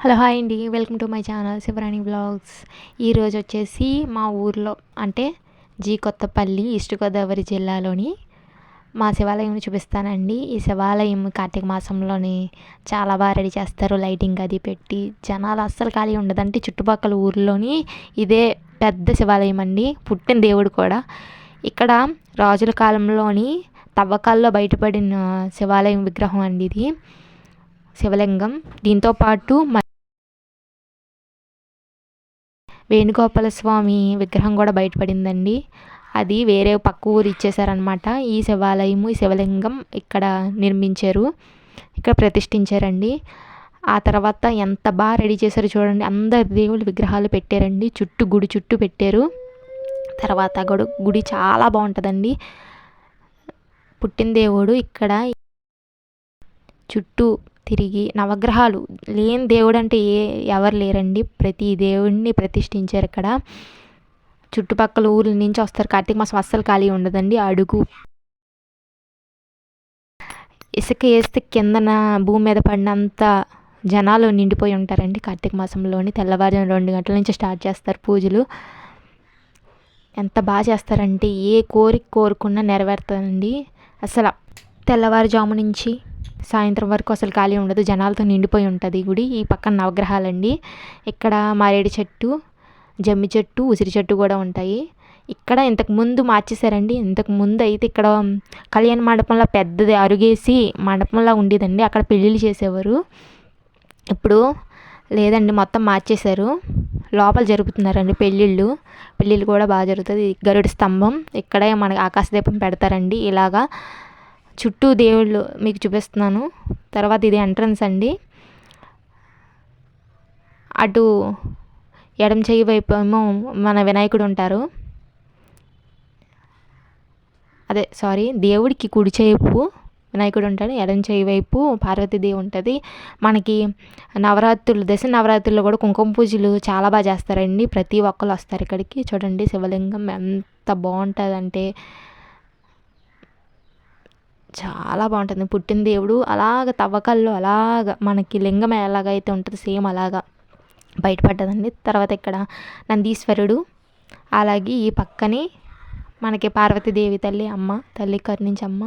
Hello hi అండి. Welcome to my channel Shivarani blogs ఈరోజు వచ్చేసి మా ఊర్లో అంటే జీ కొత్తపల్లి ఈస్ట్ గోదావరి జిల్లాలోని మా శివాలయం చూపిస్తానండి. ఈ శివాలయం కార్తీక మాసంలోని చాలా బాగా రెడీ చేస్తారు. లైటింగ్ అది పెట్టి జనాలు అస్సలు ఖాళీ ఉండదంటే చుట్టుపక్కల ఊర్లోని ఇదే పెద్ద శివాలయం అండి. పుట్టిన దేవుడు కూడా. ఇక్కడ రాజుల కాలంలోని తవ్వకాల్లో బయటపడిన శివాలయం విగ్రహం అండి ఇది. శివలింగం. దీంతో వేణుగోపాల స్వామి విగ్రహం కూడా బయటపడిందండి. అది వేరే పక్క ఊరు ఇచ్చేసారనమాట ఈ శివాలయము ఈ శివలింగం ఇక్కడ నిర్మించారు ఇక్కడ ప్రతిష్ఠించారండి. ఆ తర్వాత ఎంత బాగా రెడీ చేశారు చూడండి. అందరు దేవుళ్ళ విగ్రహాలు పెట్టారండి. చుట్టూ గుడి చుట్టూ పెట్టారు. తర్వాత గుడి గుడి చాలా బాగుంటుందండి. పుట్టిన దేవుడు ఇక్కడ. చుట్టూ తిరిగి నవగ్రహాలు లేని దేవుడు అంటే ఏ ఎవరు లేరండి. ప్రతి దేవుడిని ప్రతిష్ఠించారు ఇక్కడ. చుట్టుపక్కల ఊర్ల నుంచి వస్తారు. కార్తీక మాసం అస్సలు ఖాళీ ఉండదండి. అడుగు. ఇసుక వేస్తే కిందన భూమి మీద పడినంత జనాలు నిండిపోయి ఉంటారండి కార్తీక మాసంలోని. తెల్లవారుజాము రెండు గంటల నుంచి స్టార్ట్ చేస్తారు పూజలు. ఎంత బాగా చేస్తారంటే ఏ కోరిక కోరుకున్నా నెరవేరుతుందండి. అసలు తెల్లవారుజాము నుంచి సాయంత్రం వరకు అసలు ఖాళీ ఉండదు. జనాలతో నిండిపోయి ఉంటుంది గుడి. ఈ పక్కన నవగ్రహాలండి. ఇక్కడ మారేడు చెట్టు జమ్మి చెట్టు ఉసిరి చెట్టు కూడా ఉంటాయి. ఇక్కడ ఇంతకు ముందు మార్చేశారండి. ఇంతకు ముందు అయితే ఇక్కడ కళ్యాణ మండపంలో పెద్దది అరుగేసి మండపంలా ఉండేదండి. అక్కడ పెళ్ళిళ్ళు చేసేవారు. ఇప్పుడు లేదండి మొత్తం మార్చేశారు. లోపల జరుపుతున్నారండి పెళ్ళిళ్ళు. పెళ్ళిళ్ళు కూడా బాగా జరుగుతుంది. గరుడ స్తంభం. ఇక్కడే మనకి ఆకాశదీపం పెడతారండి. ఇలాగా చుట్టూ దేవుళ్ళు మీకు చూపిస్తున్నాను. తర్వాత ఇది ఎంట్రన్స్ అండి. అటు ఎడమ చెయ్యి వైపు ఏమో మన వినాయకుడు ఉంటారు. అదే సారీ దేవుడికి కుడి చేపు వినాయకుడు ఉంటాడు. ఎడమ చేయి వైపు పార్వతీదేవి ఉంటుంది. మనకి నవరాత్రులు దశ నవరాత్రుల్లో కూడా కుంకుమ పూజలు చాలా బాగా చేస్తారండి. ప్రతి ఒక్కరు వస్తారు ఇక్కడికి. చూడండి శివలింగం ఎంత బాగుంటుందంటే చాలా బాగుంటుంది. పుట్టిన దేవుడు అలాగ తవ్వకాల్లో అలాగ మనకి లింగం ఎలాగైతే ఉంటుంది సేమ్ అలాగా బయటపడ్డదండి. తర్వాత ఇక్కడ నందీశ్వరుడు అలాగే ఈ పక్కనే మనకి పార్వతీదేవి తల్లి అమ్మ తల్లి కరుణించమ్మ